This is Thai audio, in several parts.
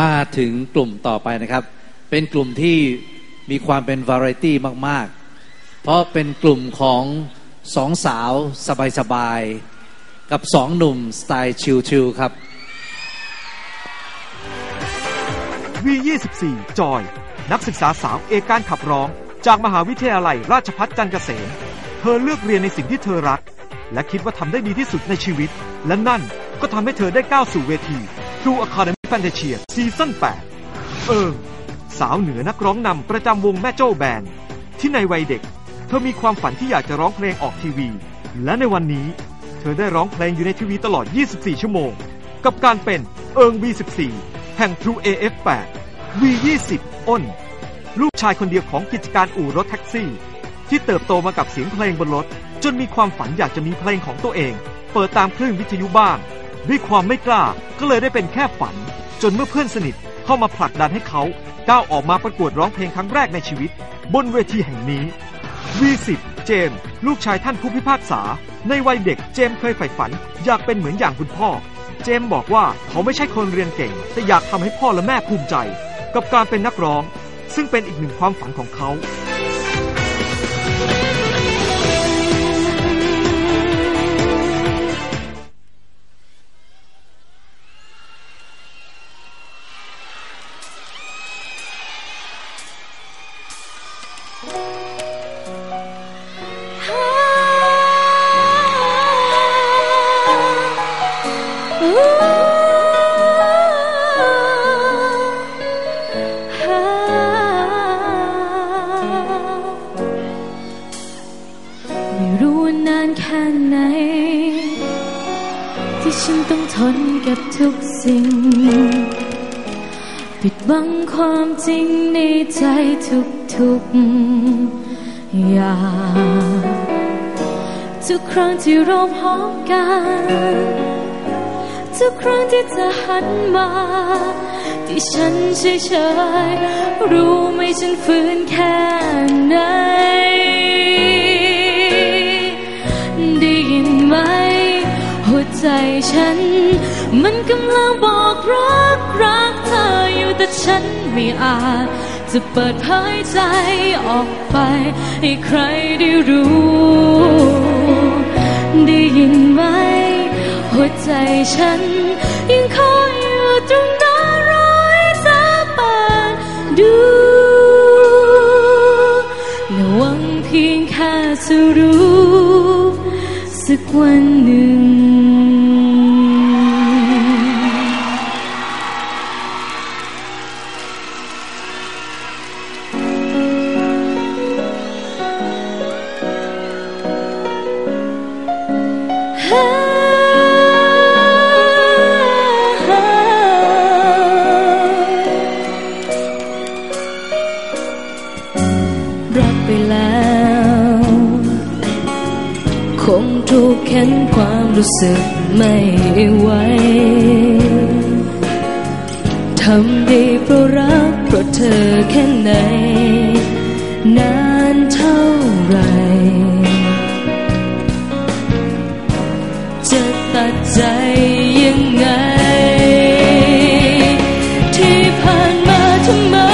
มาถึงกลุ่มต่อไปนะครับ เป็นกลุ่มที่มีความเป็นวาไรตี้มาก ๆ เพราะเป็นกลุ่มของสองสาวสบาย ๆ กับสองหนุ่มสไตล์ชิลๆครับ V24 จอย นักศึกษาสาวเอกการขับร้อง จากมหาวิทยาลัยราชภัฏจันทร์เกษม เธอเลือกเรียนในสิ่งที่เธอรัก และคิดว่าทำได้ดีที่สุดในชีวิต และนั่นก็ทำให้เธอได้ก้าวสู่เวที True Academy Fantasia ซีซั่น8 เอิงสาวเหนือนักร้องนำประจำวงแม่โจ้แบนด์ที่ในวัยเด็ก เธอมีความฝันที่อยากจะร้องเพลงออกทีวี และในวันนี้ เธอได้ร้องเพลงอยู่ในทีวีตลอด 24 ชั่วโมง กับการเป็นเอิง V14 แห่ง True AF8 V20 อ้น ลูกชายคนเดียวของกิจการอู่รถแท็กซี่ ที่เติบโตมากับเสียงเพลงบนรถ จนมีความฝันอยากจะมีเพลงของตัวเอง เปิดตามคลื่นวิทยุบ้าง ด้วยความไม่กล้าก็เลยได้เป็นแค่ฝัน จนเมื่อเพื่อนสนิทเข้ามาผลักดันให้เขาก้าวออกมาประกวดร้องเพลงครั้งแรกในชีวิต บนเวทีแห่งนี้ V10 เจมส์ลูกชายท่านผู้พิพากษา ในวัยเด็กเจมส์เคยใฝ่ฝัน อยากเป็นเหมือนอย่างคุณพ่อ เจมส์บอกว่าเขาไม่ใช่คนเรียนเก่ง แต่อยากทำให้พ่อและแม่ภูมิใจ กับการเป็นนักร้อง ซึ่งเป็นอีกหนึ่งความฝันของเขา ทุกสิ่งปิดบังความจริงในใจทุกๆอย่างทุกครั้งที่เราพบกัน ทุกครั้งที่เธอหันมาที่ฉันเฉยๆรู้ไหมฉันฝืนแค่ไหนได้ยินไหมหัวใจฉัน มันกำลังบอกรักรักเธออยู่แต่ฉันไม่อาจ จะเปิดเผยใจออกไป ให้ใครได้รู้ ได้ยินไหม หัวใจฉัน ยังคอยอยู่ตรงหน้ารอยเธอเปิดดูและหวังเพียงแค่จะรู้ สักวันหนึ่ง คงถูกเข็นความรู้สึกไม่ไหวทำด้เพราะรักเพราะเธอแค่ไหน นานเท่าไร จะตัดใจยังไง ที่ผ่านมาทำไม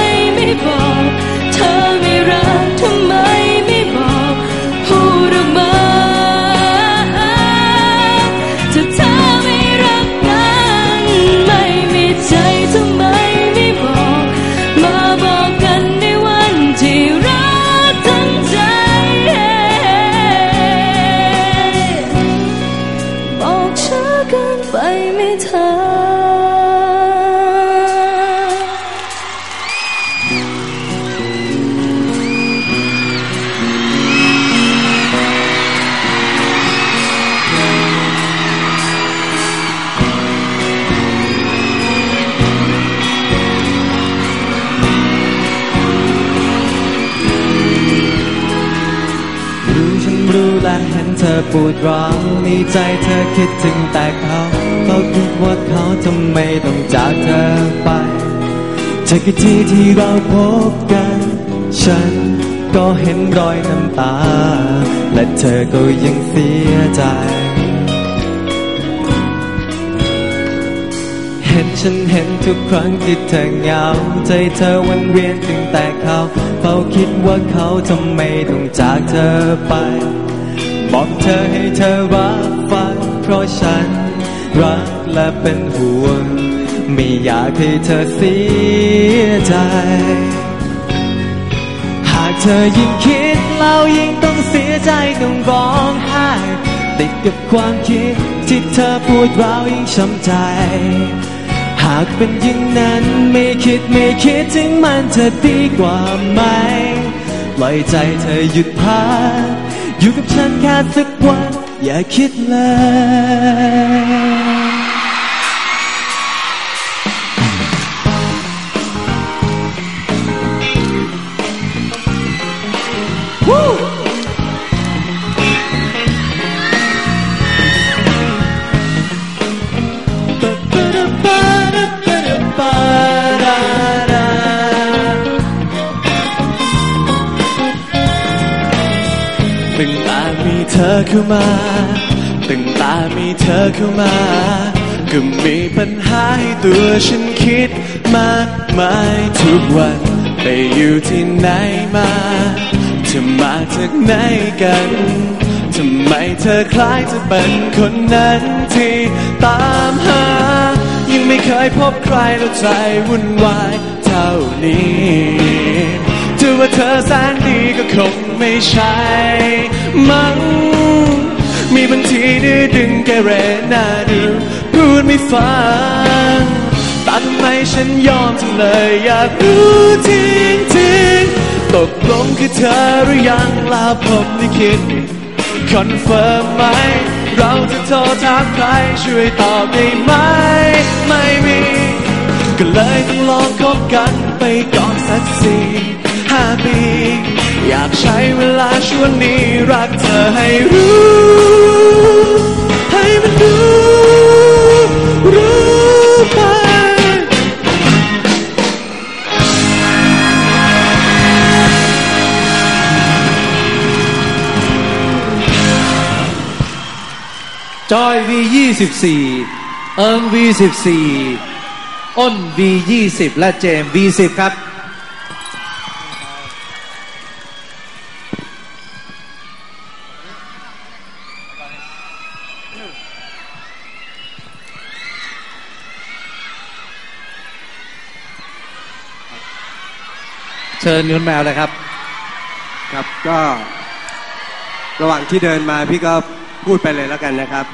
ช้าเกิ เห็นเธอปวดร้าวในใจเธอคิดถึงแต่เขาเขาคิดว่าเขาทำไมต้องจากเธอไปจากกี่ที่เราพบกัน ฉันก็เห็นรอยน้ำตา และเธอก็ยังเสียใจเหห็นฉันเห็นทุกครั้งที่เธอเหงา ใจเธอวันเวียนถึงแต่เขาเฝ้าคิดว่าเขาทำไมต้องจากเธอไป บอกเธอให้เธอรับฟังเพราะฉันรักและเป็นห่วง ไม่อยากให้เธอเสียใจ หากเธอยิ่งคิดเรายิ่งต้องเสียใจต้องร้องไห้ติดกับความคิดที่เธอพูดเรายิ่งช้ำใจ หากเป็นอย่างนั้นไม่คิดไม่คิดถึงมันจะดีกว่าไหมปล่อยใจเธอหยุดพัก อยู่กับฉันแค่สักวัน อย่าคิดเลย เธอเข้ามาตั้งแต่มีเธอเข้ามา ก็มีปัญหาให้ตัวฉันคิดมากมายทุกวันไปอยู่ที่ไหนมาเธอมาจากไหนกันทำไมเธอคล้ายจะเป็นคนนั้นที่ตามหา ยังไม่เคยพบใครแล้วใจวุ่นวายเท่านี้ ถือว่าเธอแสนดีก็คงไม่ใช่มั้งมีบางทีดื้อดึงแกเรน่าดูพูดไม่ฟังต่ทำไมฉันยอมจังเลยอยากรู้จริงๆตกลงคือเธอหรือยังลาผมลิขิตคอนเฟิร์มไหม เราจะโทรถามใครช่วยตอบได้ไหม ไม่มี ก็เลยต้องลองคบกันไปก่อนสักสี่ ปี อยากใช้เวลาช่วงนี้รักเธอให้รู้ ให้มันรู้ รู้ไป จอย V ยี่สิบสี่เอิง V สิบสี่อ้น V ยี่สิบและเจม V สิบครับ เชิญนุนแมวเลยครับ ครับก็ ระหว่างที่เดินมาพี่ก็พูดไปเลยแล้วกันนะครับ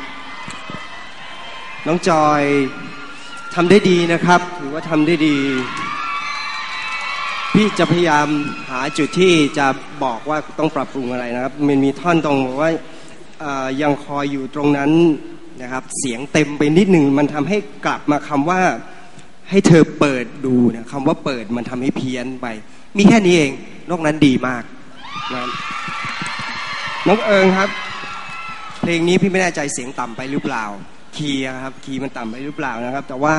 น้องจอยทำได้ดีนะครับถือว่าทำได้ดี พี่จะพยายามหาจุดที่จะบอกว่าต้องปรับปรุงอะไรนะครับ มันมีท่อนตรงบอกว่ายังคอยอยู่ตรงนั้นนะครับ เสียงเต็มไปนิดหนึ่งมันทำให้กลับมาคำว่าให้เธอเปิดดูนะคำว่าเปิดมันทำให้เพี้ยนไป มีแค่นี้เอง นอกนั้นดีมากนะครับน้องเอิงครับ เพลงนี้พี่ไม่แน่ใจเสียงต่ำไปหรือเปล่า คีย์อะครับ คีย์มันต่ำไปหรือเปล่านะครับ แต่ว่า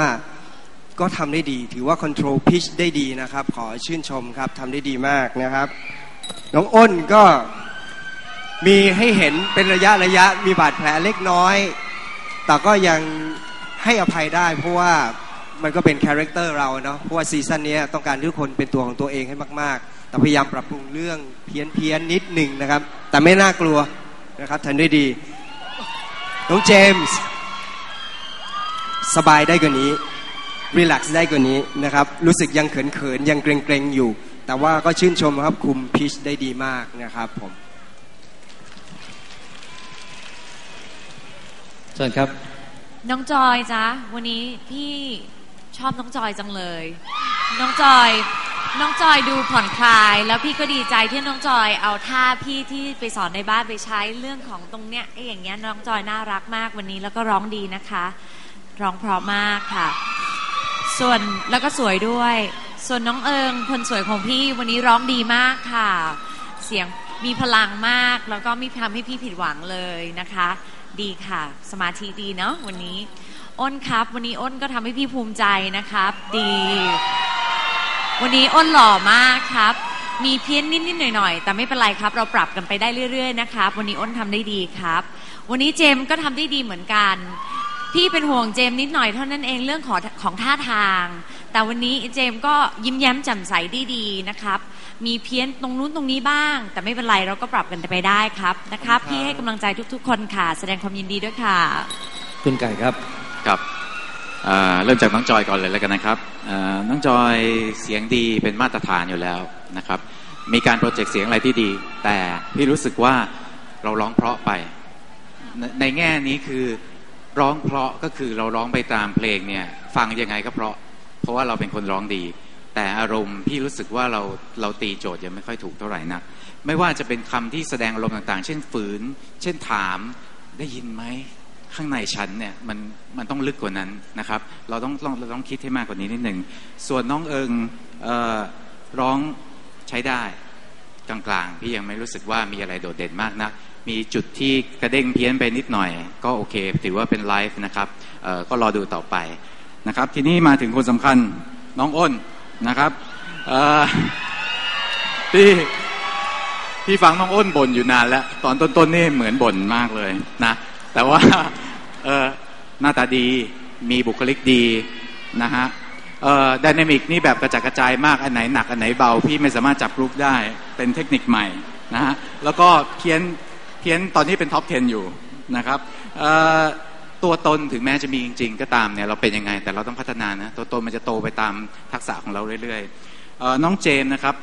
ก็ทำได้ดี ถือว่า control pitch ได้ดีนะครับ ขอชื่นชมครับทำได้ดีมากนะครับ น้องอ้นก็มีให้เห็นเป็นระยะระยะมีบาดแผลเล็กน้อย แต่ก็ยังให้อภัยได้เพราะว่า มันก็เป็นคาแรคเตอร์เราเนาะเพราะว่าซีซั่นนี้ต้องการให้ทุกคนเป็นตัวของตัวเองให้มากๆ แต่พยายามปรับปรุงเรื่องเพี้ยนเพี้ยนๆนิดหนึ่งนะครับ แต่ไม่น่ากลัวนะครับทำได้ดีน้องเจมส์สบายได้กว่านี้รีแลกซ์ได้กว่านี้นะครับ รู้สึกยังเขินๆ ยังเกรงๆ อยู่ แต่ว่าก็ชื่นชมครับคุมพิชได้ดีมากนะครับผมเชิญครับ น้องจอยจ๊ะวันนี้พี่ ชอบน้องจอยจังเลย น้องจอย น้องจอยดูผ่อนคลาย แล้วพี่ก็ดีใจที่น้องจอยเอาท่าพี่ที่ไปสอนในบ้านไปใช้เรื่องของตรงเนี้ยไอ้อย่างเงี้ยน้องจอยน่ารักมากวันนี้แล้วก็ร้องดีนะคะ ร้องเพราะมากค่ะ ส่วนแล้วก็สวยด้วย ส่วนน้องเอิงคนสวยของพี่วันนี้ร้องดีมากค่ะ เสียงมีพลังมากแล้วก็ไม่ทำให้พี่ผิดหวังเลยนะคะ ดีค่ะ สมาธิดีเนาะวันนี้ อ้นครับ วันนี้อ้นก็ทำให้พี่ภูมิใจนะครับ ดี วันนี้อ้นหล่อมากครับ มีเพี้ยนนิดๆหน่อยๆ แต่ไม่เป็นไรครับ เราปรับกันไปได้เรื่อยๆนะครับ วันนี้อ้นทำได้ดีครับ วันนี้เจมส์ก็ทำได้ดีเหมือนกัน พี่เป็นห่วงเจมส์นิดหน่อยเท่านั้นเองเรื่องของของท่าทาง แต่วันนี้เจมส์ก็ยิ้มแย้มแจ่มใสได้ดีนะครับ มีเพี้ยนตรงนู้นตรงนี้บ้าง แต่ไม่เป็นไรเราก็ปรับกันไปได้ครับนะครับ พี่ให้กำลังใจทุกๆ คนค่ะ แสดงความยินดีด้วยค่ะ คุณไก่ครับ ครับเริ่มจากน้องจอยก่อนเลยแล้วกันนะครับน้องจอยเสียงดีเป็นมาตรฐานอยู่แล้วนะครับมีการโปรเจกต์เสียงอะไรที่ดี แต่พี่รู้สึกว่าเราร้องเพราะไป ในแง่นี้คือร้องเพราะก็คือเราร้องไปตามเพลงเนี่ยฟังยังไงก็เพราะ เพราะว่าเราเป็นคนร้องดี แต่อารมณ์พี่รู้สึกว่าเราเราตีโจทย์ยังไม่ค่อยถูกเท่าไหร่นักไม่ว่าจะเป็นคำที่แสดงอารมณ์ต่างๆ เช่นฝืน เช่นถามได้ยินไหม ข้างในฉันเนี่ยมันมันต้องลึกกว่านั้นนะครับ เราต้องต้องเราต้องคิดให้มากกว่านี้นิดหนึ่งส่วนน้องเอิงเออร้องใช้ได้กลางๆพี่ยังไม่รู้สึกว่ามีอะไรโดดเด่นมากนะมีจุดที่กระเด้งเพี้ยนไปนิดหน่อย ก็โอเค ถือว่าเป็นไลฟ์นะครับเออก็รอดูต่อไปนะครับ ทีนี้มาถึงคนสำคัญน้องอ้นนะครับพี่พี่ฟังน้องอ้นบ่นอยู่นานแล้ว ตอนต้นๆนี่เหมือนบ่นมากเลยนะ แต่ว่าเออหน้าตาดีมีบุคลิกดีนะฮะเอ่อดินามิกนี่แบบกระจัดกระจายมาก อันไหนหนัก อันไหนเบา พี่ไม่สามารถจับกรุ๊ปได้เป็นเทคนิคใหม่นะฮะแล้วก็เพี้ยนเพี้ยนตอนนี้เป็นท็อป 10 อยู่นะครับเอ่อตัวตนถึงแม้จะมีจริง ๆ ก็ตามเนี่ยเราเป็นยังไง แต่เราต้องพัฒนานะตัวตนมันจะโตไปตามทักษะของเราเรื่อยๆเอ่อน้องเจมส์นะครับ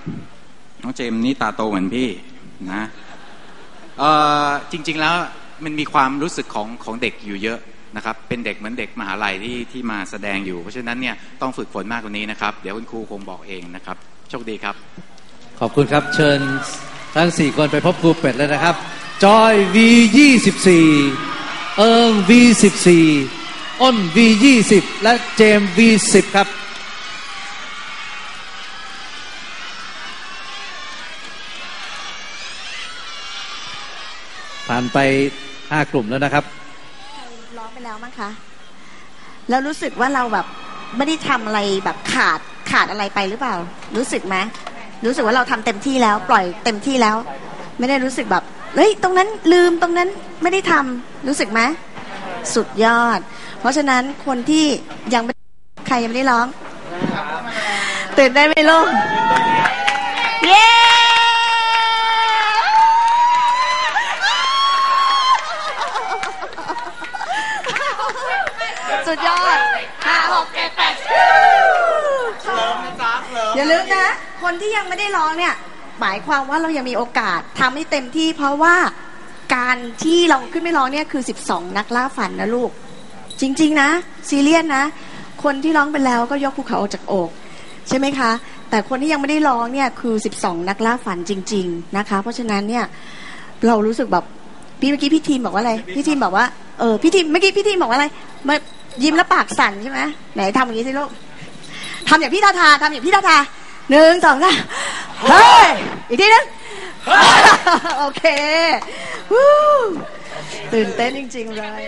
น้องเจมส์นี่ตาโตเหมือนพี่นะเอ่อจริง ๆแล้ว มันมีความรู้สึกของของเด็กอยู่เยอะนะครับเป็นเด็กเหมือนเด็กมหาลัยที่ที่มาแสดงอยู่ เพราะฉะนั้นเนี่ยต้องฝึกฝนมากกว่านี้นะครับ เดี๋ยวคุณครูคงบอกเองนะครับโชคดีครับ ขอบคุณครับเชิญทั้ง 4 คนไปพบครูเป็ดเลยนะครับจอย V 24 เอิง V 14 อ้น V 20 และเจม V 10 ครับ ผ่านไป5กลุ่มแล้วนะครับร้องไปแล้วมั้งคะแล้วรู้สึกว่าเราแบบไม่ได้ทำอะไรแบบขาดขาดอะไรไปหรือเปล่า รู้สึกไหมรู้สึกว่าเราทำเต็มที่แล้ว ปล่อยเต็มที่แล้ว ไม่ได้รู้สึกแบบเฮ้ยตรงนั้นลืมตรงนั้นไม่ได้ทำรู้สึกไหมสุดยอด เพราะฉะนั้นคนที่ยังไม่ใครยังไม่ได้ร้องตื่นได้ไหมลูกเย้ สุ ดยอดห้าหกเจ็ดแปดอย่าลืมนะ คนที่ยังไม่ได้ร้องเนี่ย หมายความว่าเรายังมีโอกาสทำให้เต็มที่ เพราะว่าการที่เราขึ้นไม่ร้องเนี่ยคือ 12 นักล่าฝันนะลูก จริง ๆ นะ ซีเรียสนะ คนที่ร้องไปแล้วก็ยกภูเขาออกจากอก ใช่ไหมคะ แต่คนที่ยังไม่ได้ร้องเนี่ยคือ 12 นักล่าฝันจริง ๆ นะคะ เพราะฉะนั้นเนี่ยเรารู้สึกแบบพี่เมื่อกี้พี่ทีมบอกว่าอะไร พี่ทีมบอกว่าเออพี่ทีมเมื่อกี้พี่ทีมบอกว่าอะไรมา ยิ้มแล้วปากสั่นใช่ไหมไหนทำอย่างนี้สิลูกทำอย่างพี่ทาทาทำอย่างพี่ทาทาหนึ่งสองสามเฮ้ยอีกทีนึงโอเควู้ตื่นเต้นจริง ๆ เลย